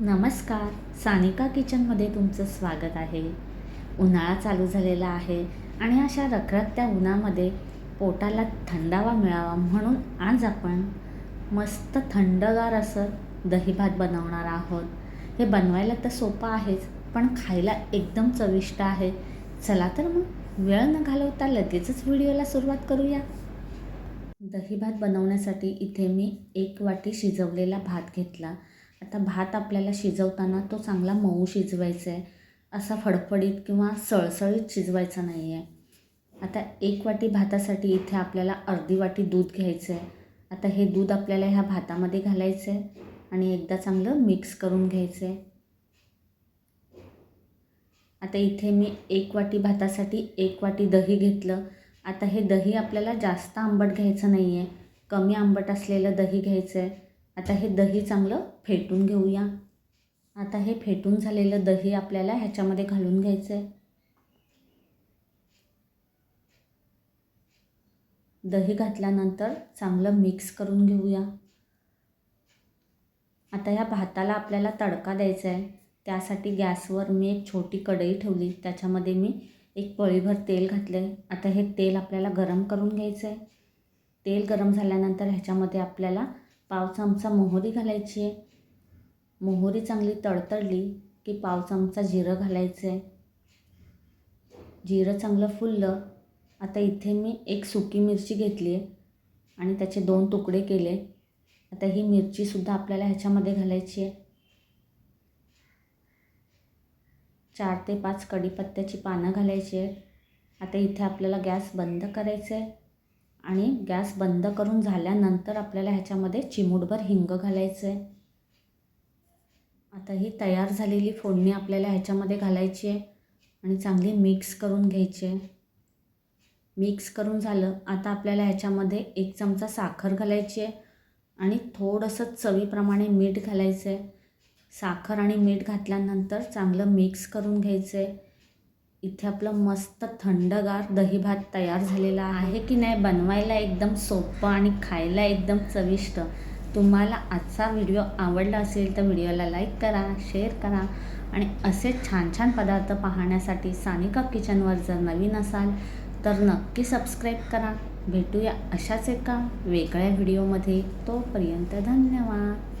नमस्कार. सानिका किचनमध्ये तुमचं स्वागत आहे. उन्हाळा चालू झालेला आहे आणि अशा रखरखत्या उन्हामध्ये पोटाला थंडावा मिळावा म्हणून आज आपण मस्त थंडगार असं दहीभात बनवणार आहोत. हे बनवायला तर सोपं आहेच पण खायला एकदम चविष्ट आहे. चला तर मग वेळ न घालवता लगेचच व्हिडिओला सुरुवात करूया. दहीभात बनवण्यासाठी इथे मी एक वाटी शिजवलेला भात घेतला. आता भात आपल्याला शिजवताना तो चांगला मऊ शिजवायचा आहे असा फडफडीत किंवा सळसळीत शिजवायचा नाही आहे आता एक वाटी भातासाठी इथे आपल्याला अर्धी वाटी दूध घ्यायचं आहे आता हे दूध आपल्याला ह्या भातामध्ये घालायचं आहे आणि एकदा चांगलं मिक्स करून घ्यायचं आहे आता इथे मी एक वाटी भातासाठी एक वाटी दही घेतलं. आता हे दही आपल्याला जास्त आंबट घ्यायचं नाही आहे कमी आंबट असलेलं दही घ्यायचं आहे आता हे दही चांगलं फेटून घेऊया. आता हे फेटून झालेलं दही आपल्याला ह्याच्यामध्ये घालून घ्यायचं आहे दही घातल्यानंतर चांगलं मिक्स करून घेऊया. आता ह्या भाताला आपल्याला तडका द्यायचा आहे त्यासाठी गॅसवर मी एक छोटी कढई ठेवली. त्याच्यामध्ये मी एक पळीभर तेल घातलं आहे आता हे तेल आपल्याला गरम करून घ्यायचं आहे तेल गरम झाल्यानंतर ह्याच्यामध्ये आपल्याला पाव चमचा मोहरी घालायची आहे. मोहरी चांगली तडतडली की पाव चमचा जिरं घालायचं आहे. जिरं चांगलं फुललं. आता इथे मी एक सुकी मिरची घेतली आहे आणि त्याचे दोन तुकडे केले आता ही मिरचीसुद्धा आपल्याला ह्याच्यामध्ये घालायची आहे. चार ते पाच कढीपत्त्याची पानं घालायची आहेत. आता इथे आपल्याला गॅस बंद करायचं आहे. आणि गॅस बंद करून झाल्यानंतर आपल्याला ह्याच्यामध्ये चिमूटभर हिंग घालायचं आहे आता ही तयार झालेली फोडणी आपल्याला ह्याच्यामध्ये घालायची आहे आणि चांगली मिक्स करून घ्यायची आहे. मिक्स करून झालं आता आपल्याला ह्याच्यामध्ये एक चमचा साखर घालायची आहे आणि थोडंसं चवीप्रमाणे मीठ घालायचं आहे साखर आणि मीठ घातल्यानंतर चांगलं मिक्स करून घ्यायचं आहे इथे आपलं मस्त थंडगार दही भात तयार झालेला आहे की नाही बनवायला एकदम सोपं आणि खायला एकदम चविष्ट. तुम्हाला आजचा व्हिडिओ आवडला असेल तर व्हिडिओला लाईक करा शेअर करा आणि असे छान छान पदार्थ पाहण्यासाठी सानिका किचनवर जर नवीन असाल तर नक्की सबस्क्राईब करा. भेटूया अशाच एका वेगळ्या व्हिडिओमध्ये. तोपर्यंत धन्यवाद.